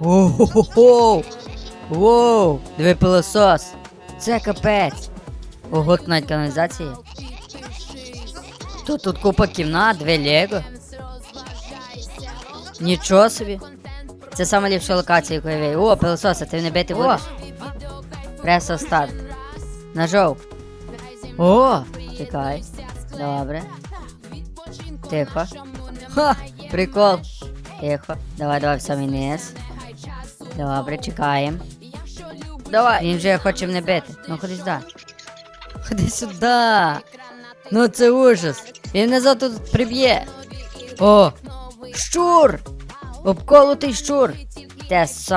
Ого-го-го! Воу! Диви пилосос! Це капець! Ого, тут навіть каналізація. Тут тут купа кімнат, дві Лего. Нічого собі. Це саме ліпша локація, яку я виявив. О, пилосос, а ти не бити будеш? Пресо старт. Нажов. О! Чекай. Добре. Тихо. Ха! Прикол. Тихо. Давай, давай в самий низ. Добре, чекаємо. Давай. Він вже хоче мене бити. Ну ходи сюди. Ходи сюди. Ну це ужас. Він мене тут приб'є. О! Щур! Обколотий щур. Тест.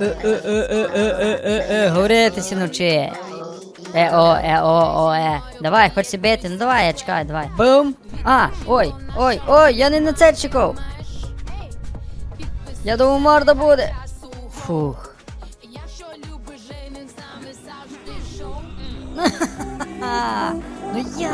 Е-е-е-е-е-е-е. Говоритися навчи. Е, о, е, о, о, е. Давай, хочеш бити? Ну давай, я чекаю, давай. Бум! А, ой, ой, ой, я не на це чекав. Я думаю, морда буде. Фух. ну я.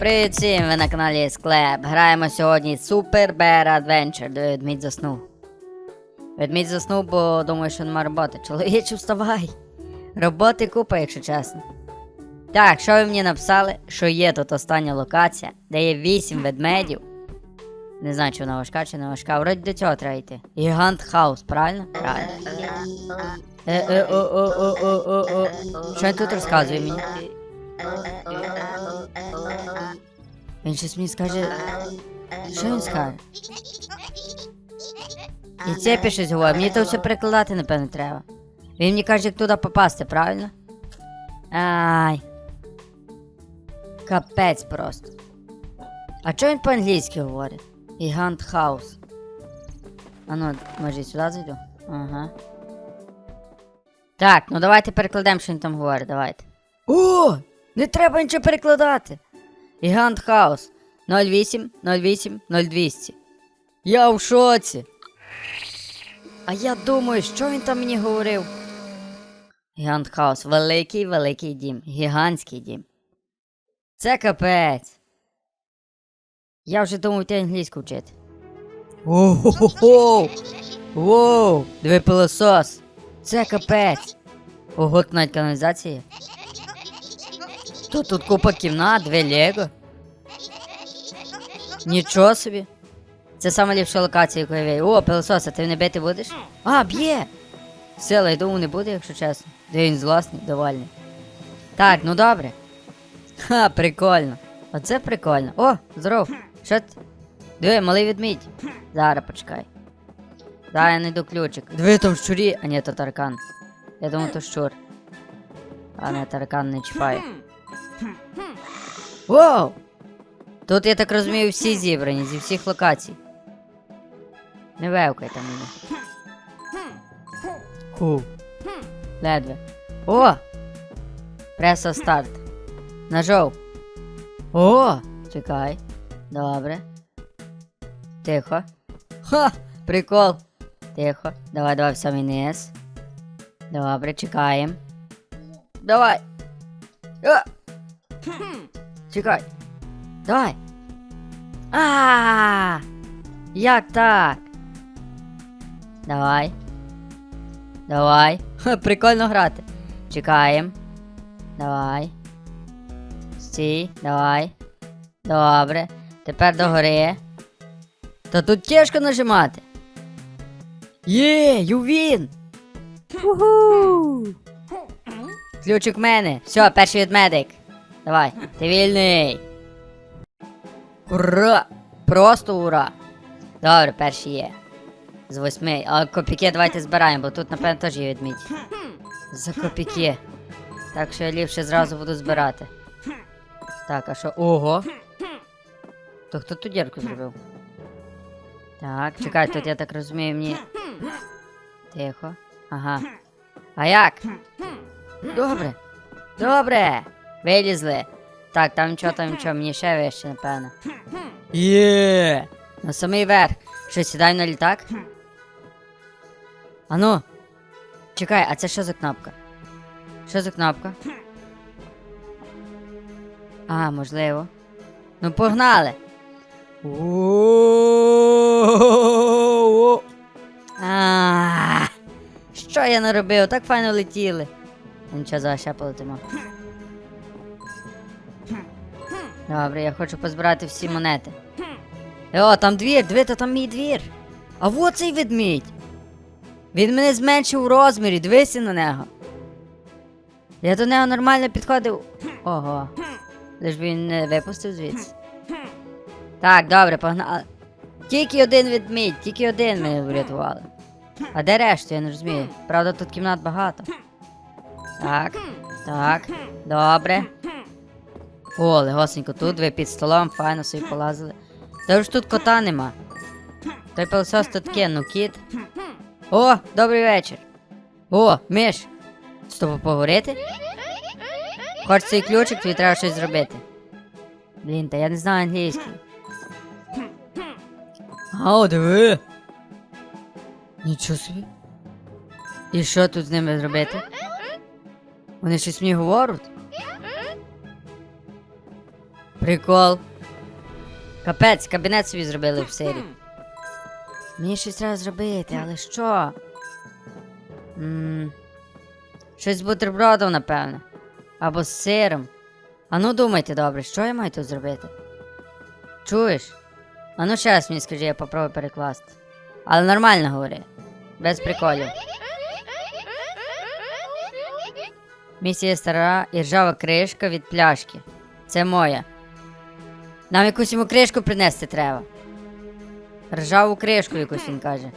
Привіт ви на каналі Склеп. Граємо сьогодні Super Bear Adventure, де ведмідь заснув. Ведмідь заснув, бо думаю, що нема роботи. Чоловіче, вставай. Роботи купа, якщо чесно. Так, що ви мені написали? Що є тут остання локація, де є 8 ведмедів. Не знаю, чи вона важка, чи не важка. Вроді до цього треба йти. Гігант хаус, правильно? Правильно. Е, е, о, о, о, о, о, о. Що він тут розказує мені? Він щось мені скаже. Що він скаже? І це пише щось говорить. Мені то все перекладати, напевно, треба. Він мені каже, як туди попасти, правильно? Ай. Капець просто. А чого він по-англійськи говорить? Гігант хаус. А ну, може і сюди зайду? Ага. Так, ну давайте перекладемо, що він там говорить, давайте. О! Не треба нічого перекладати. Гігант хаус 08 08 0200. Я в шоці. А я думаю, що він там мені говорив? Гігант хаус. Великий великий дім. Гігантський дім. Це капець. Я вже думав ти англійську вчити. Ого-го-го! Воу! Диви пилосос! Це капець! Ого, тут навіть каналізація. Є. Тут купа кімнат, дві Лего. Нічого собі. Це саме ліпша локація, яку я виявив. О, пилосос, а ти не бити будеш? А, б'є! Я думаю, не буде, якщо чесно. Де він злосний, довольний. Так, ну добре. Ха, прикольно. Оце прикольно. О, здоров. Що ти? Диви, малий ведмідь. Зараз почекай. Дай я найду ключик. Диви там щурі, а ні, то таркан. Я думав, то щур. А не таркан не чіпає. Воу! Тут, я так розумію, всі зібрані зі всіх локацій. Не вевкай там мене. Ху. Ледве. О! Пресо старт. Нажов. О! Чекай. Добре. Тихо. Ха! Прикол. Тихо. Давай, давай в самий низ. Добре, чекаємо. Давай. А! Чекай. Давай. А, -а, а Як так? Давай. Давай. Ха, прикольно грати. Чекаємо. Давай. Стій, давай. Добре. Тепер догори. Та тут тяжко нажимати. Є, ювін! Уху! Ключик мене. Все, перший ведмедик. Давай, ти вільний. Ура! Просто ура! Добре, перший є. З восьми. А копійки давайте збираємо, бо тут, напевно, теж є ведмідь. За копійки. Так що я ліпше зразу буду збирати. Так, а що? Ого! То хто ту дірку зробив? Так, чекай, тут я так розумію, мені. Тихо. Ага. А як? Добре. Добре. Вилізли. Так, там нічого, там нічого, мені ще вище, напевно. Є. На самий верх. Що, сідаємо на літак? Ану. Чекай, а це що за кнопка? Що за кнопка? А, можливо. Ну, погнали. Що я наробив? Так файно летіли. Нічого за ще полетимо. Добре, я хочу позбирати всі монети. О, там двір, диви, то там мій двір. А во цей ведмідь. Він мене зменшив у розмірі, дивися на нього. Я до нього нормально підходив. Ого. Лиш він не випустив звідси. Так, добре, погнали. Тільки один ведмідь, тільки один мене врятували. А де решту, я не розумію. Правда, тут кімнат багато. Так, так, добре. О, легосенько, тут ви під столом, файно собі полазили. Та ж тут кота нема. Той пилосос тут кинув, кіт. О, добрий вечір. О, Миш. З тобою поговорити? Хоч цей ключик, тобі треба щось зробити. Блін, та я не знаю англійський. О, диви. Нічого собі. І що тут з ними зробити? Вони щось мені говорять? Прикол. Капець, кабінет собі зробили в сирі. Мені щось треба зробити, але що? м щось з бутербродом, напевне. Або з сиром. А ну думайте добре, що я маю тут зробити? Чуєш? А ну ще раз мені скажи, я попробую перекласти. Але нормально говори. Без приколів. Місія стара і ржава кришка від пляшки. Це моя. Нам якусь йому кришку принести треба. Ржаву кришку якусь він каже.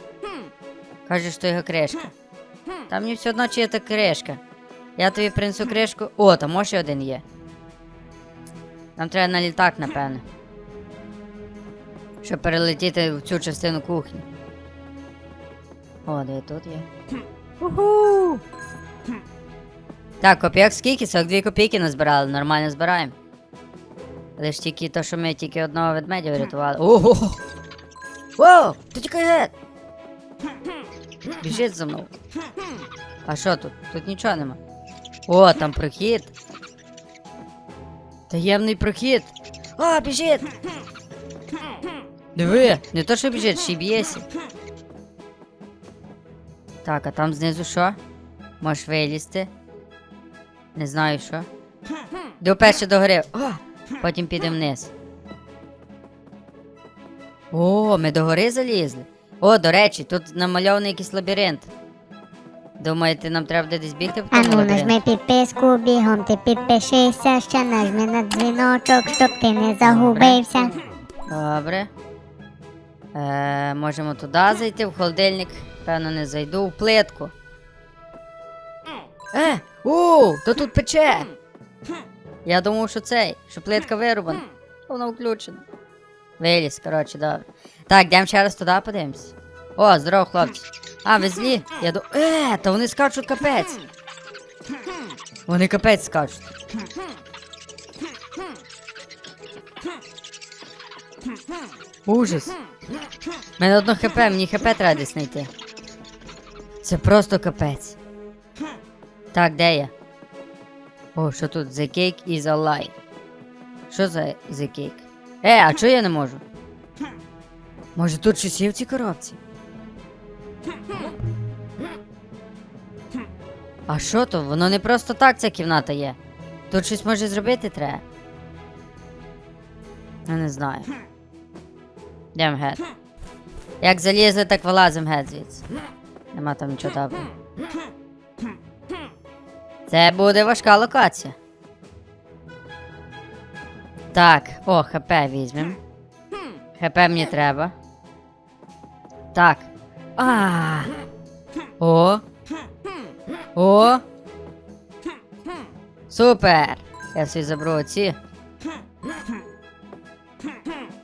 Каже, що його кришка. Там мені все одно чия та кришка. Я тобі принесу кришку. О, там може один є. Нам треба на літак, напевне. Щоб перелетіти в цю частину кухні. О, де тут є. Уху! Так, копійок скільки? 42 копійки назбирали, нормально збираємо. Лиш тільки то, що ми тільки одного ведмедя врятували. Ого! Воу! Ти тікай геть! Біжить за мною. А що тут? Тут нічого нема. О, там прохід. Таємний прохід. А, біжить! Диви, не то, що біжить, ще й б'єся. Так, а там знизу що? Можеш вилізти. Не знаю що. До перше догори. О, потім підемо вниз. О, ми до гори залізли. О, до речі, тут намальований якийсь лабіринт. Думаєте, нам треба буде десь бігти Ану, лабіринту? нажми підписку, бігом ти підпишися, ще нажми на дзвіночок, щоб ти не загубився. Добре. Е, можемо туди зайти, в холодильник. Певно, не зайду в плитку. Е! У, то тут пече! Я думав, що цей, що плитка вирубана. Вона включена. Виліз, коротше, добре. Так, йдемо ще раз туди подивимось. О, здорово, хлопці. А, ви злі? Я до. Е, та вони скачуть капець. Вони капець скачуть. Ужас. У мене одно хп, мені хп треба десь знайти. Це просто капець. Так, де я? О, що тут? The cake is a lie. Що за the cake? Е, а чого я не можу? Може тут щось є в цій коробці? А що то? Воно не просто так ця кімната є. Тут щось може зробити треба. Я не знаю. Йдем геть. Як залізли, так вилазим геть звідси. Нема там нічого доброго. Це буде важка локація. Так, о, ХП візьмем. ХП мені треба. Так. А. О. О. Супер! Я собі заберу оці.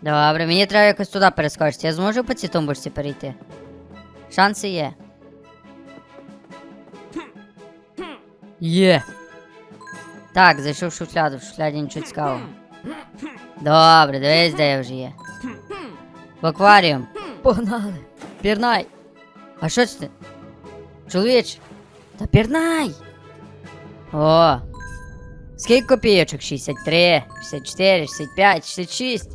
Добре, мені треба якось туди перескочити. Я зможу по цій тумбочці перейти. Шанси є. Є. Так, зайшов в шуфляду, в шуфляді нічого цікавого. Добре, дивись, де я вже є. В акваріум. Погнали. Пірнай. А що це? ти? Чоловіч. Та пірнай. О. Скільки копійочок? 63, 64, 65, 66.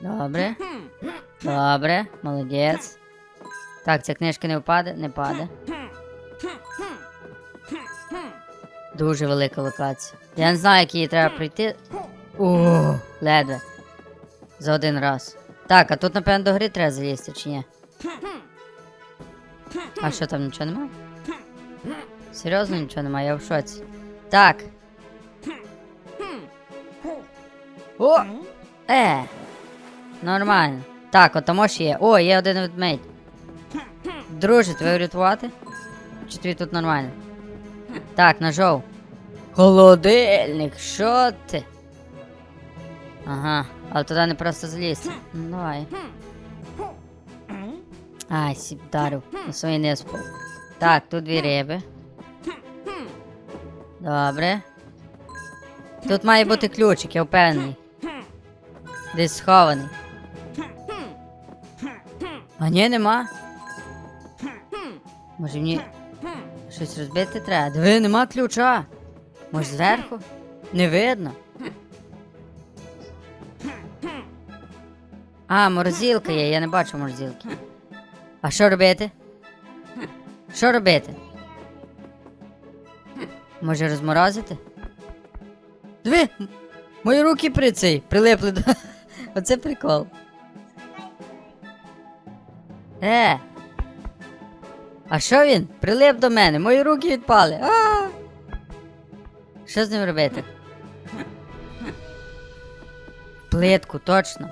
Добре. Добре, молодець. Так, ця книжка не впаде, не паде. Дуже велика локація. Я не знаю, як її треба пройти. О, ледве. За один раз. Так, а тут, напевно, до гри треба залізти, чи ні? А що там нічого немає? Серйозно нічого немає, я в шоці. Так. О! Е! Нормально. Так, от тому ж є. О, є один ведмедь. Друже, тебе врятувати? Чи тобі тут нормально? Так, ножов. Холодильник, що ти? Ага, але туди не просто залізти. Ну давай. Ай, сі вдарив. На свої не. Так, тут дві риби. Добре. Тут має бути ключик, я впевнений. Десь схований. А ні, нема. Може мені щось розбити треба? Диви, нема ключа. Може зверху? Не видно. А, морозилка є, я не бачу морозилки. А що робити? Що робити? Може розморозити? Диви! Мої руки при цей прилипли до. Оце прикол. Е. А що він? Прилип до мене, мої руки відпали. А! Що з ним робити? Плитку, точно.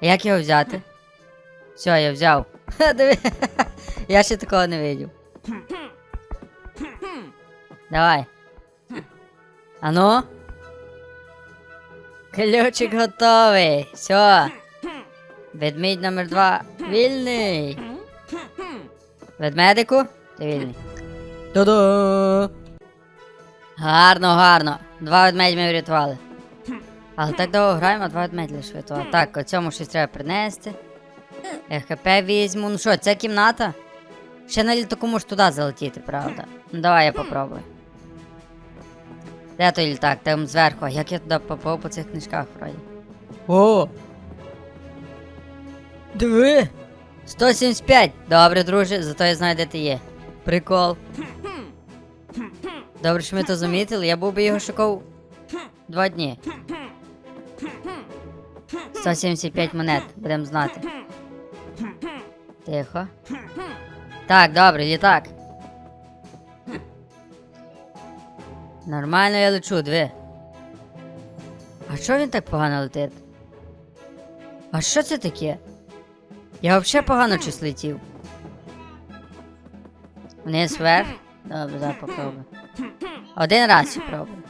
Як його взяти? Все, я взяв. Я ще такого не видів. Давай. Ану. Ключик готовий. Все. Ведмідь номер два. Вільний. Ведмедику? Ти вільний. Ту-ду! Гарно, гарно. Два ведмедь ми врятували. Але так довго граємо, а два ведмедь лише врятували. Так, о цьому щось треба принести. Я ХП візьму. Ну що, це кімната? Ще на літаку можеш туди залетіти, правда? Ну давай я попробую. Де той літак? Там зверху. А як я туди попав по цих книжках вроді? О! Диви! 175! Добре, друже, зато я знаю, де ти є. Прикол. Добре, що ми то замітили, я був би його шукав два дні. 175 монет, будемо знати. Тихо. Так, добре, літак. Нормально я лечу, диви. А що він так погано летить? А що це таке? Я взагалі погано щось летів. Вниз вверх. Добре, зараз попробую. Один раз ще пробую.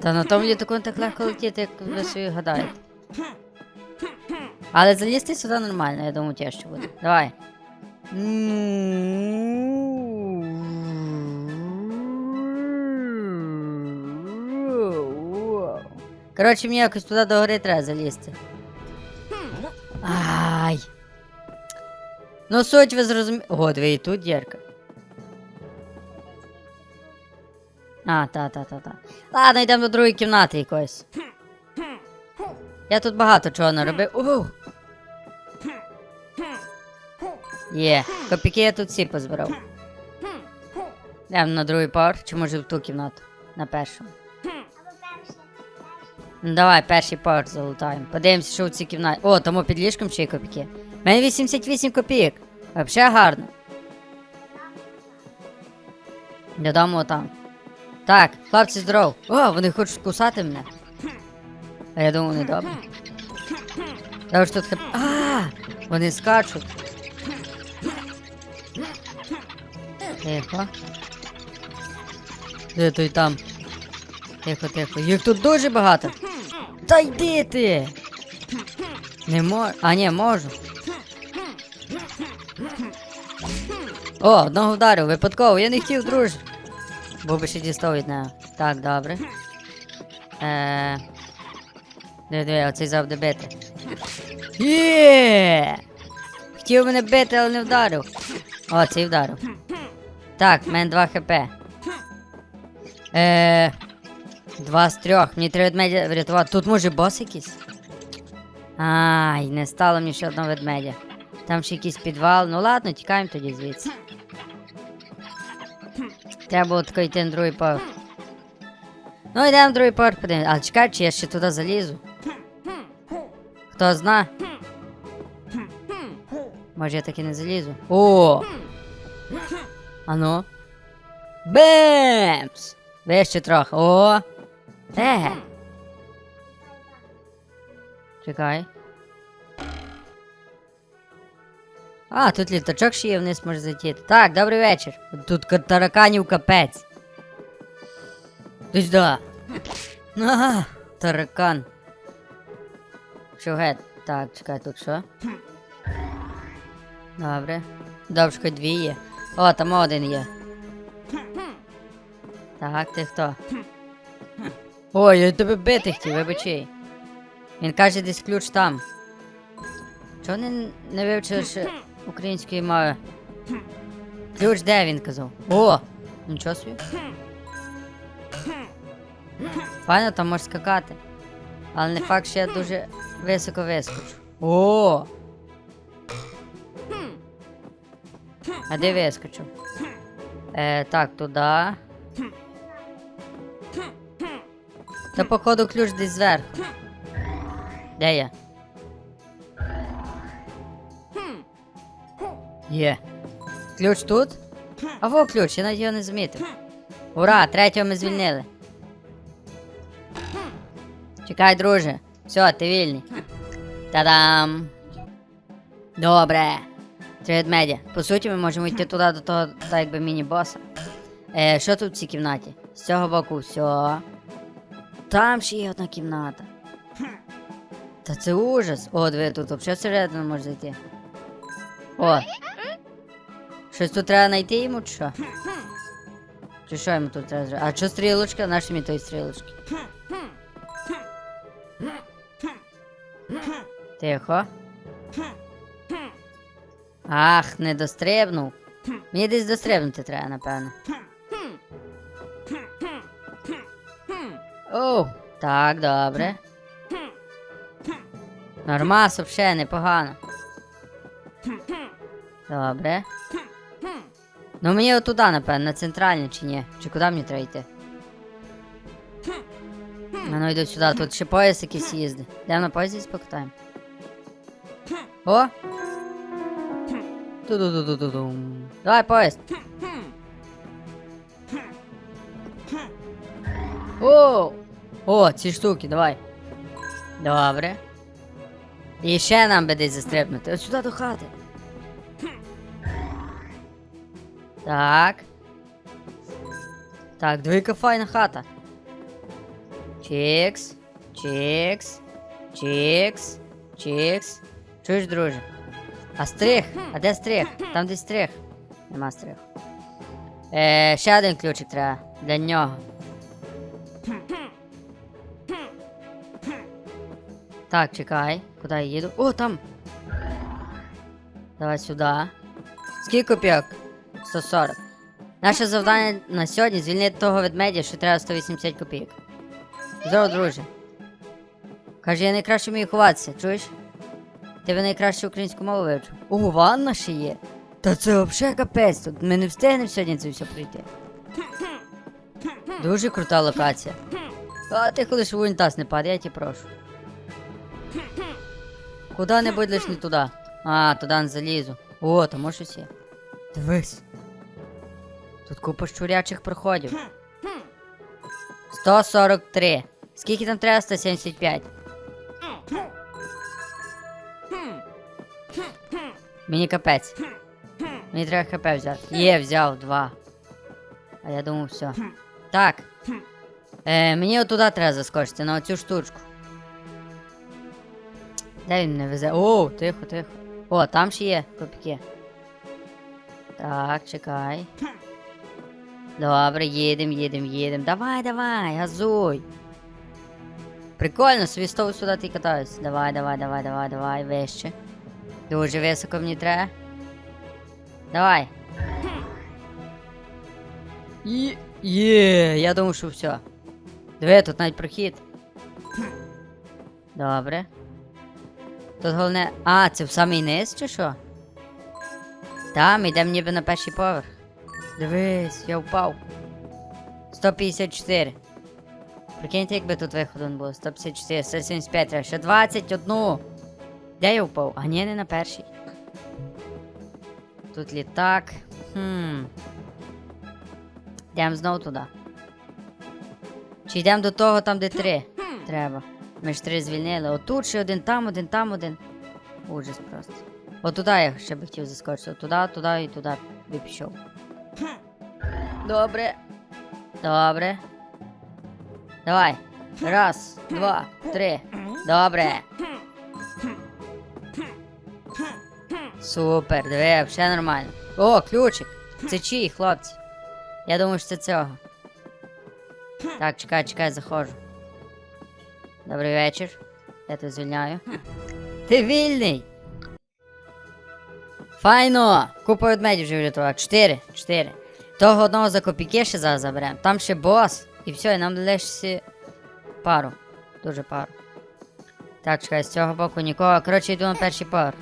Та на тому літаку так легко летіти, як ви собі гадаєте. Але залізти сюди нормально, я думаю, тяжче буде. Давай. Коротше, мені якось туди до гори треба залізти. Ай. Ну, суть ви зрозуміли. О, диви, і тут дірка. А, та, та, та, та. Ладно, йдемо до другої кімнати якоїсь. Я тут багато чого наробив. Оу! Є, копійки я тут всі позбирав. Йдемо на другий поверх, чи може в ту кімнату? На першому. Ну давай, перший поверх залутаємо. Подивимося, що в цій кімнаті. О, тому під ліжком чи є копійки. У мене 88 копійок. Вообще гарно. Додому там. Так, хлопці, здоров. О, вони хочуть кусати мене. А я думаю, не добре. Я тут хп. А, вони скачуть. Тихо. Де той там? Тихо, тихо. Їх тут дуже багато. Та йди ти! Не можу. А, ні, можу. О, одного вдарив, випадково, я не хотів, друже. Бо би ще дістав від нього. Так, добре. Е... Диви, диви, оцей завжди бити. Є! Хотів мене бити, але не вдарив. О, цей вдарив. Так, в мене 2 хп. Е, два з трьох. Мені треба ведмедя врятувати. Тут може бос якийсь? Ай, не стало мені ще одного ведмедя. Там ще якийсь підвал. Ну ладно, тікаємо тоді звідси. Треба було тако йти другий поверх. Ну, йдемо другий поверх подивимось. Але чекай, чи я ще туди залізу. Хто зна? Може я таки не залізу. О! Ану. Бемс! Вище трохи. О! Е! Чекай. А, тут літачок ще є, вниз може зайти. Так, добрий вечір. Тут ка- тараканів капець. Десь да. Ага, таракан. Гет? Так, чекай, тут що? Добре. Добре, дві є. О, там один є. Так, ти хто? Ой, я тебе бити хотів, вибачай. Він каже, десь ключ там. Чого вони не вивчили ще української мови? Ключ де він казав? О! Нічого собі. Файно там можеш скакати. Але не факт, що я дуже високо вискочу. О! А де вискочу? Е, так, туди. Та походу ключ десь зверху. Де я? Є. Ключ тут? А во ключ, я навіть його не замітив. Ура, третього ми звільнили. Чекай, друже. Все, ти вільний. Та-дам! Добре. Три ведмедя. По суті, ми можемо йти туди до того, так якби міні-боса. Е, що тут в цій кімнаті? З цього боку все. Там ще є одна кімната. Та це ужас. О, диви, тут взагалі всередину може зайти. О. Щось тут треба знайти йому, чи що? Чи що йому тут треба? А що стрілочка? Наші мені той стрілочки. Тихо. Ах, не дострибнув. Мені десь дострибнути треба, напевно. Оу, так, добре. Нормас, взагалі, непогано. Добре. Ну мені отуда, напевно, на центральне чи ні? Чи куди мені треба йти? Ну йду сюди, тут ще пояс якийсь їздить. Йдемо на поїзді спокутаємо. О! Ту-ду-ду-ду-ду-дум. Давай поїзд. О! О, ці штуки, давай. Добре. І ще нам би десь застрибнути. От сюди до хати. Так. Так, двійка файна хата. Чікс. Чікс. Чікс. Чікс. Чуєш, друже? А стрих? А де стрих? Там десь стрих. Нема стрих. Е, ще один ключик треба для нього. Так, чекай. Куди я їду? О, там! Давай сюди. Скільки копійок? 140. Наше завдання на сьогодні звільнити того ведмедя, що треба 180 копійок. Здорово, друже. Каже, я найкраще вмію ховатися, чуєш? Ви найкраще українську мову вивчив. О, ванна ще є. Та це взагалі капець тут. Ми не встигнемо сьогодні це все пройти. Дуже крута локація. А ти коли ж в унітаз не падає, я тебе прошу. Куди-небудь лиш не туди. А, туди не залізу. О, там може щось є. Дивись. Тут купа щурячих проходів. 143. Скільки там треба? 175. Мені капець. Мені треба хп взяти. Є, взяв два. А я думав, все. Так. Е, мені отуда треба заскочити, на оцю штучку. Де він не везе? О, тихо, тихо. О, там ще є копійки. Так, чекай. Добре, їдем, їдем, їдем. Давай, давай, газуй. Прикольно, собі стову сюди ти катаюсь. Давай, давай, давай, давай, давай, вище. Дуже високо мені треба. Давай. Є, є, я думав, що все. Диви, тут навіть прохід. Добре. Тут головне. А, це в самий низ чи що? Та, ми йдемо ніби на перший поверх. Дивись, я впав. 154. Прикиньте, якби тут виходу було. 154, 175, треба ще 21. Де я впав? А ні, не на перший. Тут літак. Хм. Йдемо знову туди. Чи йдемо до того, там, де три? Треба. Ми ж три звільнили. Отут ще один, там один, там один. Ужас просто. От туди я ще би хотів заскочити. Туди, туди і туди би пішов. Добре. Добре. Давай. Раз, два, три. Добре. Супер, диви, все нормально. О, ключик. Це чий, хлопці? Я думаю, що це цього. Так, чекай, чекай, заходжу. Добрий вечір. Я тебе звільняю. Ти вільний! Файно! Купа ведмедів вже врятував. Чотири. Чотири. Того одного за копійки ще зараз заберемо. Там ще бос. І все, і нам лишиться пару. Дуже пару. Так, чекай, з цього боку нікого. Коротше, йду на перший поверх.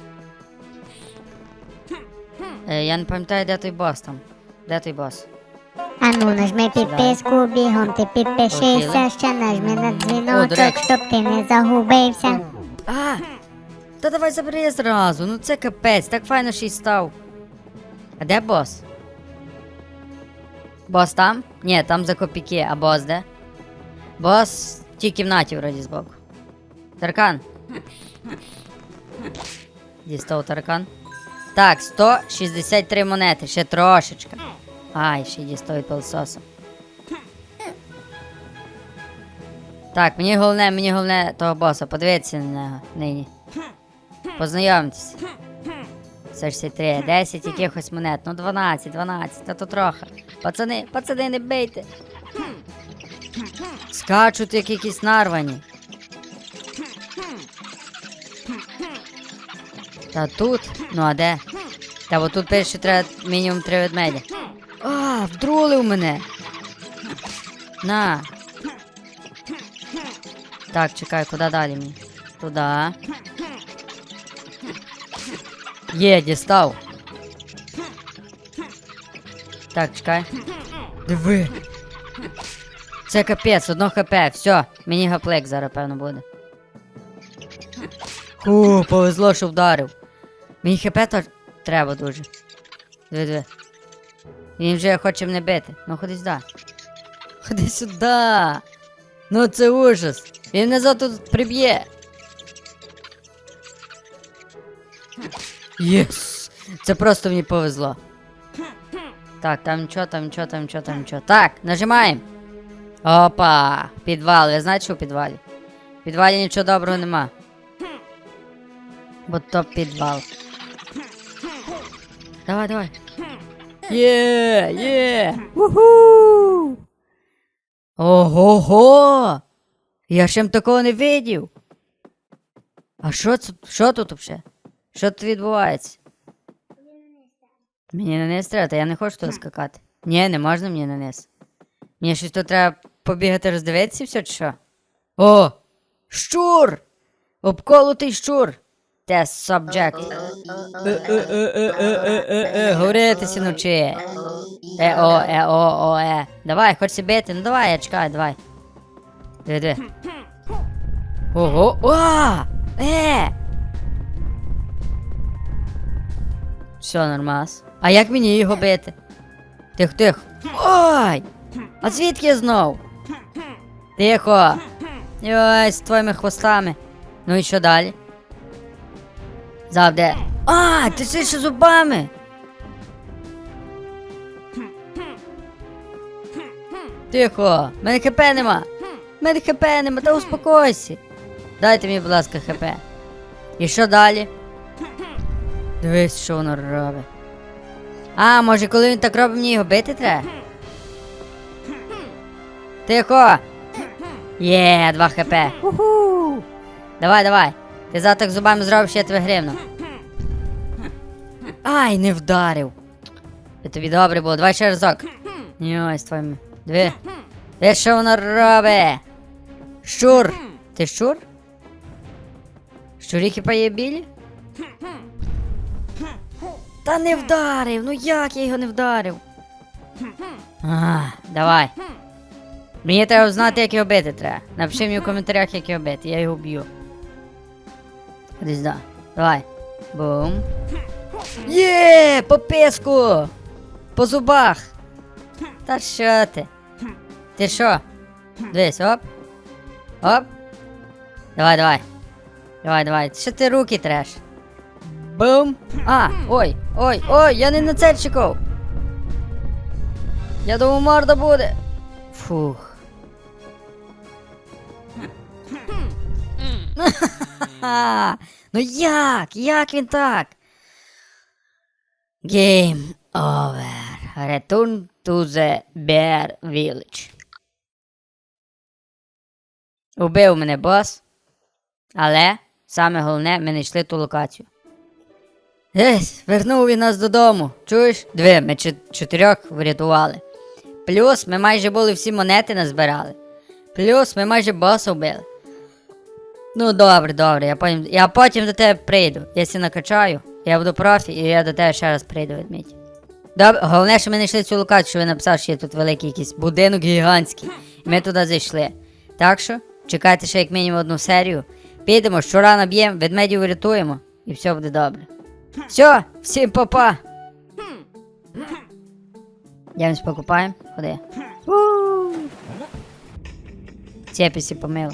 Е, я не пам'ятаю, де той бос там. Де той бос? Ану, нажми підписку, бігом ти підпишися, ще нажми на дзвіночок, щоб ти не загубився. А! Та давай забери зразу, ну це капець, так файно ще й став. А де бос? Бос там? Ні, там за копійки, а бос де? Бос в тій кімнаті вроді збоку. Таркан. Дістав таркан. Так, 163 монети, ще трошечка. Ай, ще дістав від пилососа. Так, мені головне, мені головне того боса, подивитися на нього нині. Познайомтесь. 63, 10 якихось монет, ну 12, 12, та то трохи. Пацани, пацани, не бийте. Скачуть як якісь нарвані. Та тут, ну а де? Та бо тут пише, що треба мінімум три ведмедя. А, вдрулив мене. На. Так, чекай, куди далі мені? Туди. Є, дістав. Так, чекай. Диви. Це капець, одно хп, все, мені гаплек зараз, певно, буде. Ху, повезло, що вдарив. Мені хп то треба дуже. Диви, диви. Він вже хоче мене бити. Ну ходи сюди. Ходи сюди. Ну це ужас. Він мене за тут приб'є. Єс! Це просто мені повезло. Так, там нічого, там нічого, там нічого, там нічого. Так, нажимаємо. Опа! Підвал. Ви знаєте, що в підвалі? В підвалі нічого доброго нема. Бо то підвал. Давай, давай. Є, є! Уху! Ого-го! Я ще такого не видів. А що це? Що тут взагалі? Що тут відбувається? Мені на низ треба, та я не хочу туди скакати. Ні, не можна мені на низ. Мені щось тут треба побігати роздивитися все чи що? О! Щур! Обколотий щур! Тест subject. Е-е-е-е-е-е-е. Говоритися навчи. Е-о, е-о, о, е. Давай, хочеш бити? Ну давай, я чекаю, давай. Диви, диви. Ого! О! Е! Все, нормас. А як мені його бити? Тихо, тихо. Ой! А звідки знов? Тихо. Ой, з твоїми хвостами. Ну і що далі? Завде. А, ти ще зубами. Тихо, мене хп нема. Мене хп нема, та успокойся. Дайте мені, будь ласка, хп. І що далі? Дивись, що воно робить. А, може, коли він так робить, мені його бити треба? Тихо! Є, 2 хп. Уху. Давай, давай. Ти заток зубами зробиш, я тебе гривну. Ай, не вдарив. Я тобі добре було, давай ще разок. Ні, ось твоїм. Диви. Диви, що воно робить? Щур! Ти щур? Щуріки пає білі? Та не вдарив, ну як я його не вдарив? А, давай. Мені треба знати, як його бити треба. Напиши мені в коментарях, як його бити, я його б'ю. Сюди. Давай. Бум. Є, по писку! По зубах! Та що ти? Ти що? Дивись, оп. Оп. Давай, давай. Давай, давай. Що ти руки треш? Бум. А, ой, ой, ой, я не на це чекав. Я думав, морда буде. Фух. Ну як? Як він так? Game over. Return to the Bear Village. Убив мене бос. Але саме головне, ми знайшли ту локацію. Есь, вернув він нас додому. Чуєш? Диви, ми чотирьох врятували. Плюс ми майже були всі монети назбирали. Плюс ми майже боса вбили. Ну добре, добре, я потім, я потім до тебе прийду. Я сі накачаю, я буду профі, і я до тебе ще раз прийду відміть. Добре, головне, що ми знайшли цю локацію, що ви написав, що є тут великий якийсь будинок гігантський. Ми туди зайшли. Так що, чекайте ще як мінімум одну серію. Підемо, щура наб'ємо, ведмедів врятуємо, і все буде добре. Все, всім па-па! Ямось покупаємо, ходи. Цепісі помило.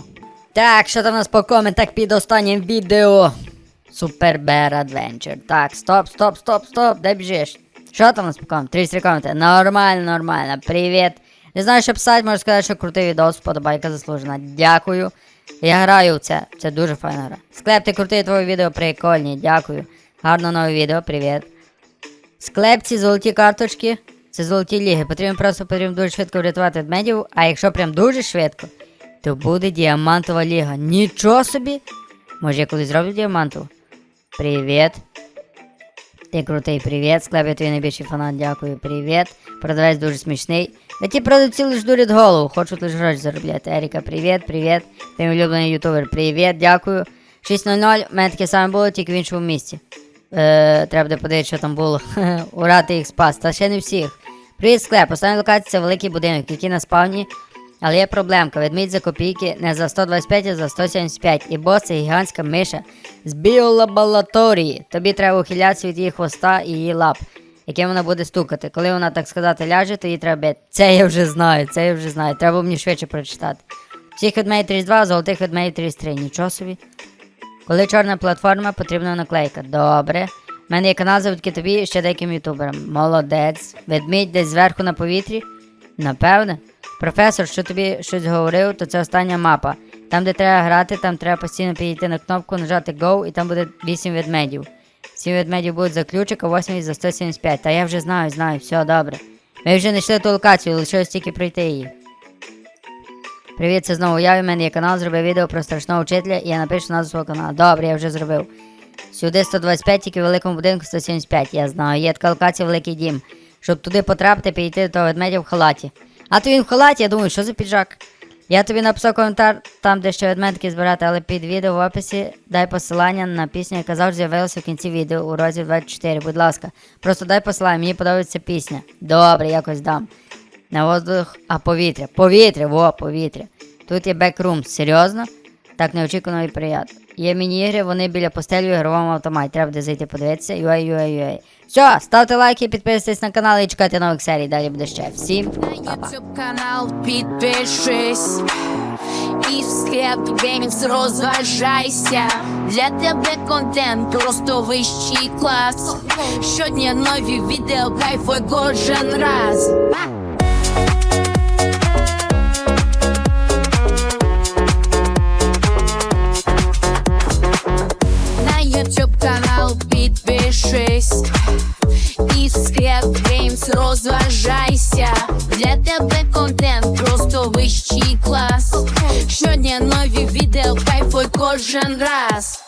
Так, що там у нас по коментах під останнім відео? Super Bear Adventure. Так, стоп, стоп, стоп, стоп, де біжиш? Що там у нас по коментах? 33 коменти. Нормально, нормально. Привіт. Не знаю, що писати, можу сказати, що крутий відос, вподобайка заслужена. Дякую. Я граю в це. Це дуже файна гра. Склеп, ти крутий твоє відео прикольні. Дякую. Гарно нове відео, привіт. Склеп ці золоті карточки. Це золоті ліги. Потрібно просто потрібно дуже швидко врятувати ведмедів, а якщо прям дуже швидко, то буде діамантова ліга. Нічого собі! Може я колись зроблю діамантову? Привіт. Ти крутий привіт. Склеп, я твій найбільший фанат, дякую, привіт. Продавець дуже смішний. Да ті продавці лиш дурять голову, хочуть лише гроші заробляти. Еріка, привіт, привіт. Ти мій улюблений ютубер, привіт, дякую. 6.00, у мене таке саме було, тільки в іншому місці. Е, треба буде подивитися, що там було. Ура, ти їх спас. Та ще не всіх. Привіт, склеп. Остання локація це великий будинок, який на спавні. Але є проблемка. Ведмідь за копійки не за 125, а за 175. І бос це гігантська миша з біолабораторії. Тобі треба ухилятися від її хвоста і її лап, яким вона буде стукати. Коли вона, так сказати, ляже, то її треба бити. Це я вже знаю, це я вже знаю. Треба мені швидше прочитати. Всіх ведмедів 32, золотих ведмедів 33. Нічого собі. Коли чорна платформа, потрібна наклейка. Добре. У мене є канал завдяки тобі і ще деяким ютуберам. Молодець. Ведмідь десь зверху на повітрі? Напевне. Професор, що тобі щось говорив, то це остання мапа. Там, де треба грати, там треба постійно підійти на кнопку, нажати Go, і там буде 8 ведмедів. 7 ведмедів будуть за ключик, а 8 за 175. Та я вже знаю, знаю, все добре. Ми вже знайшли ту локацію, лишилось тільки пройти її. Привіт, це знову я. У мене є канал, зробив відео про страшного вчителя, і я напишу назву свого каналу. Добре, я вже зробив. Сюди 125, тільки в великому будинку 175. Я знаю, є така локація великий дім. Щоб туди потрапити, підійти до того ведмедя в халаті. А то він в халаті, я думаю, що за піджак? Я тобі написав коментар, там де ще ведмедки збирати, але під відео в описі дай посилання на пісню, яка завжди з'явилася в кінці відео у розділі 24. Будь ласка, просто дай посилання, мені подобається пісня. Добре, якось дам. На воздух, а повітря. Повітря, во, повітря. Тут є бекрум, серйозно? Так неочікувано і приємно. Є міні-ігри, вони біля постелі в ігровому автоматі. Треба буде зайти подивитися. Юай, юай, юай. Все, ставте лайки, підписуйтесь на канал і чекайте нових серій. Далі буде ще. Всім На. YouTube канал підпишись і в склеп розважайся. Для тебе контент просто вищий клас. Щодня нові відео, кайфуй кожен раз. YouTube канал, підпишись І Scrap Геймс, розважайся. Для тебе контент просто вищий клас. Щодня нові відео кайфуй кожен раз.